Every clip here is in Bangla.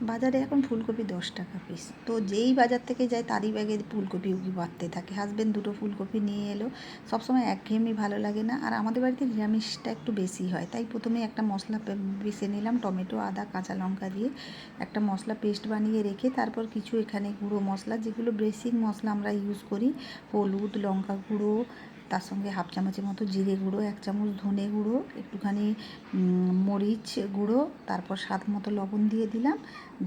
বাজারে এখন ফুলকপি দশ টাকা পিস তো যেই বাজার থেকে যায়, তারই ব্যাগে ফুলকপি উকি বাড়তে থাকে। হাজব্যান্ড দুটো ফুলকপি নিয়ে এলো। সবসময় একঘেয়েমি ভালো লাগে না। আর আমাদের বাড়িতে নিরামিষটা একটু বেশি হয়। তাই প্রথমে একটা মশলা পিষে নিলাম, টমেটো, আদা, কাঁচা লঙ্কা দিয়ে। একটা মশলা পেস্ট বানিয়ে রেখে তারপর কিছু এখানে গুঁড়ো মশলা, যেগুলো বেসিক মশলা আমরা ইউজ করি। হলুদ, লঙ্কা গুঁড়ো তার সঙ্গে হাফ চামচের মতো জিরে গুঁড়ো, এক চামচ ধনে গুঁড়ো, একটুখানি মরিচ গুঁড়ো, তারপর স্বাদ মতো লবণ দিয়ে দিলাম।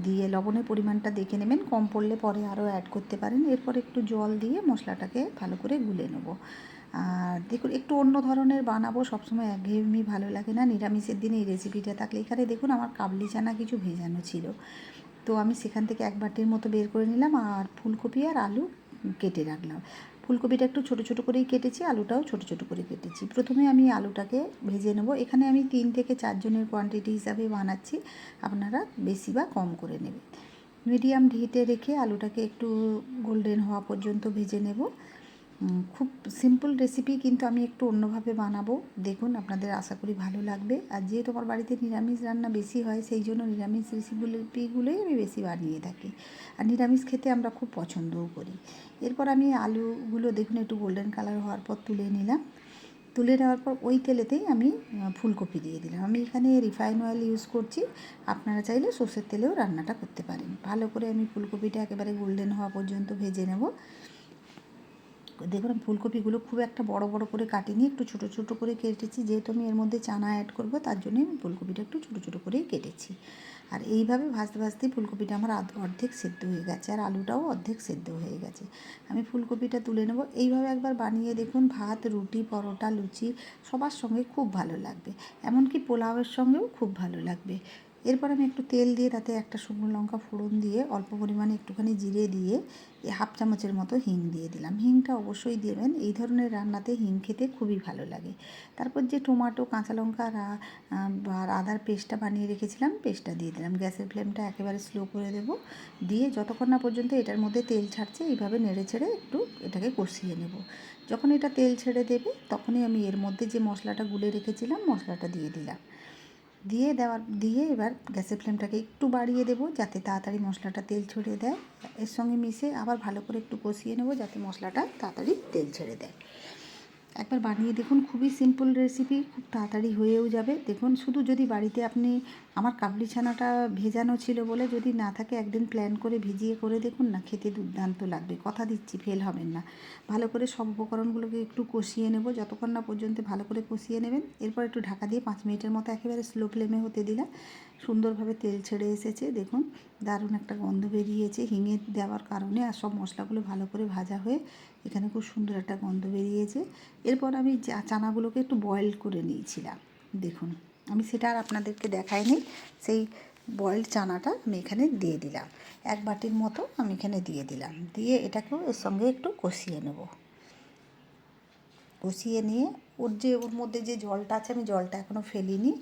দিয়ে লবণের পরিমাণটা দেখে নেবেন, কম পড়লে পরে আরও অ্যাড করতে পারেন। এরপর একটু জল দিয়ে মশলাটাকে ভালো করে গুলে নেব। আর দেখুন, একটু অন্য ধরনের বানাবো, সবসময় একঘেয়েমি ভালো লাগে না। নিরামিষের দিনে এই রেসিপিটা থাকলে, এখানে দেখুন আমার কাবলি চানা কিছু ভেজানো ছিল। তো আমি সেখান থেকে এক বাটির মতো বের করে নিলাম, আর ফুলকপি আর আলু কেটে রাখলাম। ফুলকপিটা একটু ছোটো ছোটো করেই কেটেছি, আলুটাও ছোটো ছোটো করে কেটেছি। প্রথমে আমি আলুটাকে ভেজে নেব। এখানে আমি তিন থেকে চারজনের কোয়ান্টিটি হিসাবে বানাচ্ছি। আপনারা বেশি বা কম করে নেবেন। মিডিয়াম ঢিতে রেখে আলুটাকে একটু গোল্ডেন হওয়া পর্যন্ত ভেজে নেব। খুব সিম্পল রেসিপি কিন্তু আমি একটু অন্যভাবে বানাবো। দেখুন, আপনাদের আশা করি ভালো লাগবে। আর যেহেতু আমার বাড়িতে নিরামিষ রান্না বেশি হয়, সেই জন্য নিরামিষ রেসিপিগুলোই আমি বেশি বানিয়ে থাকি। আর নিরামিষ খেতে আমরা খুব পছন্দও করি। এরপর আমি আলুগুলো দেখুন, একটু গোল্ডেন কালার হওয়ার পর তুলে নিলাম। তুলে নেওয়ার পর ওই তেলেতেই আমি ফুলকপি দিয়ে দিলাম। আমি এখানে রিফাইন অয়েল ইউজ করছি। আপনারা চাইলে সর্ষের তেলেও রান্নাটা করতে পারেন। ভালো করে আমি ফুলকপিটা একেবারে গোল্ডেন হওয়া পর্যন্ত ভেজে নেব। আমি ফুলকপিগুলো খুব একটা বড় বড় করে কাটিনি, একটু ছোট ছোট করে কেটেছি। যেহেতু আমি এর মধ্যে চানা অ্যাড করব, তার জন্য আমি ফুলকপিটা একটু ছোট ছোট করেই কেটেছি। আর এইভাবে ভাজতে ভাজতে ফুলকপিটা আমার অর্ধেক সেদ্ধ হয়ে গেছে, আর আলুটাও অর্ধেক সেদ্ধ হয়ে গেছে। আমি ফুলকপিটা তুলে নেব। এইভাবে একবার বানিয়ে দেখুন, ভাত, রুটি, পরোটা, লুচি সবার সঙ্গে খুব ভালো লাগবে। এমনকি পোলাওয়ের সঙ্গেও খুব ভালো লাগবে। এরপর আমি একটু তেল দিয়ে তাতে একটা শুকনো লঙ্কা ফোড়ন দিয়ে অল্প পরিমাণে একটুখানি জিরে দিয়ে হাফ চামচের মতো হিং দিয়ে দিলাম। হিংটা অবশ্যই দেবেন। এই ধরনের রান্নাতে হিং খেতে খুবই ভালো লাগে। তারপর যে টমেটো, কাঁচা লঙ্কা আর আর আদার পেস্টটা বানিয়ে রেখেছিলাম, পেস্টটা দিয়ে দিলাম। গ্যাসের ফ্লেমটা একেবারে স্লো করে দেব। দিয়ে যতক্ষণ না পর্যন্ত এটার মধ্যে তেল ছাড়ছে, এইভাবে নেড়ে ছেড়ে একটু এটাকে কষিয়ে নেব। যখন এটা তেল ছেড়ে দেবে, তখনই আমি এর মধ্যে যে মশলাটা গুলে রেখেছিলাম, মশলাটা দিয়ে দিলাম। দিয়ে দেওয়ার, দিয়ে এবার গ্যাসের ফ্লেমটাকে একটু বাড়িয়ে দেবো যাতে তাড়াতাড়ি মশলাটা তেল ছড়িয়ে দেয়। এর সঙ্গে মিশে আবার ভালো করে একটু কষিয়ে নেব যাতে মশলাটা তাড়াতাড়ি তেল ছেড়ে দেয়। একবার বানিয়ে দেখুন, খুবই সিম্পল রেসিপি খুব তাড়াতাড়ি হয়েও যাবে। দেখুন, শুধু যদি বাড়িতে আপনি আমার কাবলি ছানাটা ভেজানো ছিল বলে যদি না থাকে, একদিন প্ল্যান করে ভিজিয়ে করে দেখুন না, খেতে দুর্দান্ত লাগবে। কথা দিচ্ছি ফেল হবেন না। ভালো করে সব উপকরণগুলোকে একটু কষিয়ে নেব। যতক্ষণ না পর্যন্ত ভালো করে কষিয়ে নেবেন, এরপর একটু ঢাকা দিয়ে পাঁচ মিনিটের মতো একেবারে স্লো ফ্লেমে হতে দিলাম। সুন্দরভাবে তেল ছেড়ে এসেছে, দেখুন। দারুণ একটা গন্ধ বেরিয়েছে হিঙে দেওয়ার কারণে আর সব মশলাগুলো ভালো করে ভাজা হয়ে এখানে খুব সুন্দর একটা গন্ধ বেরিয়েছে। এরপর আমি চানাগুলোকে একটু বয়েল করে নিয়েছিলাম, দেখুন। আমি সেটা আর আপনাদেরকে দেখাইনি, সেই বয়েলড চানাটা আমি এখানে দিয়ে দিলাম। এক বাটির মতো আমি এখানে দিয়ে দিলাম, দিয়ে এটাকেও এর সঙ্গে একটু কষিয়ে নেব। কষিয়ে নিয়ে ওর যে, ওর মধ্যে যে জলটা আছে, আমি জলটা এখনও ফেলিনি।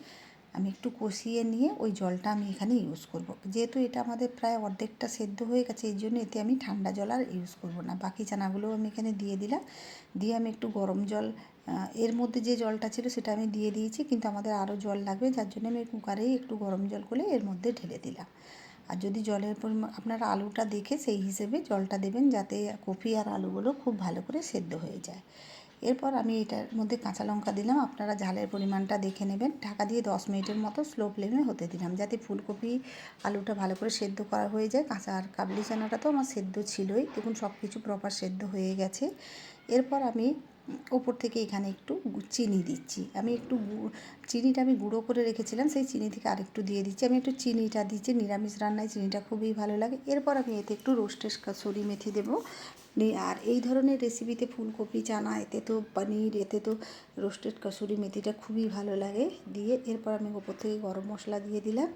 আমি একটু কষিয়ে নিয়ে ওই জলটা আমি এখানে ইউজ করব। যেহেতু এটা আমাদের প্রায় অর্ধেকটা সেদ্ধ হয়ে গেছে, এই জন্য এতে আমি ঠান্ডা জল আর ইউজ করব না। বাকি চানাগুলোও আমি এখানে দিয়ে দিলাম। দিয়ে আমি একটু গরম জল এর মধ্যে যে জলটা ছিল সেটা আমি দিয়ে দিয়েছি, কিন্তু আমাদের আরও জল লাগবে, যার জন্য আমি কুকারেই একটু গরম জল করে এর মধ্যে ঢেলে দিলাম। আর যদি জলের পরিমাণ আপনারা আলুটা দেখে সেই হিসেবে জলটা দেবেন, যাতে কপি আর আলুগুলো খুব ভালো করে সেদ্ধ হয়ে যায়। এরপর আমি এটার মধ্যে কাঁচা লঙ্কা দিলাম। আপনারা ঝালের পরিমাণটা দেখে নেবেন। ঢাকা দিয়ে দশ মিনিটের মতো স্লো ফ্লেমে হতে দিলাম যাতে ফুলকপি, আলুটা ভালো করে সেদ্ধ করা হয়ে যায়। কাঁচা আর কাবলি চানাটা তো আমার সেদ্ধ ছিলই। দেখুন সব কিছু প্রপার সেদ্ধ হয়ে গেছে। এরপর আমি ওপর থেকে এখানে একটু চিনি দিচ্ছি। আমি একটু চিনিটা আমি গুঁড়ো করে রেখেছিলাম। সেই চিনি থেকে আরেকটু দিয়ে দিচ্ছি। আমি একটু চিনিটা দিচ্ছি। নিরামিষ রান্নায় চিনিটা খুবই ভালো লাগে। এরপর আমি এতে একটু রোস্টেড কাসুরি মেথি দেবো। নি- আর এই ধরনের রেসিপিতে ফুলকপি, চানা, এতে তো পনির, এতে তো রোস্টেড কাসুরি মেথিটা খুবই ভালো লাগে। দিয়ে এরপর আমি ওপর থেকে গরম মশলা দিয়ে দিলাম।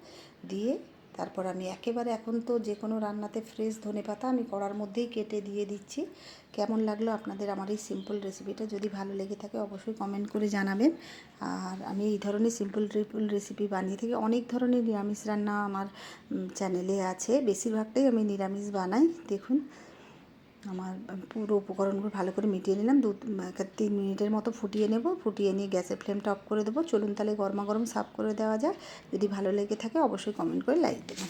দিয়ে তারপর আমি একেবারে এখন তো যে কোনো রান্নাতে ফ্রেশ ধনে পাতা আমি কড়ার মধ্যেই কেটে দিয়ে দিচ্ছি। কেমন লাগল আপনাদের আমার এই সিম্পল রেসিপিটা যদি ভালো লেগে থাকে অবশ্যই কমেন্ট করে জানাবেন। আর আমি এই ধরনের সিম্পল ট্রিপল রেসিপি বানিয়ে থাকি। অনেক ধরনের নিরামিষ রান্না আমার চ্যানেলে আছে। বেশিরভাগটাই আমি নিরামিষ বানাই। দেখুন। আমার পুরো উপকরণগুলো ভালো করে মিটিয়ে নিলাম। দু তিন মিনিটের মতো ফুটিয়ে নেব। ফুটিয়ে নিয়ে গ্যাসের ফ্লেমটা অফ করে দেবো। চলুন তাহলে গরমা গরম সাফ করে দেওয়া যায় যদি ভালো লেগে থাকে অবশ্যই কমেন্ট করে লাইক দেবেন।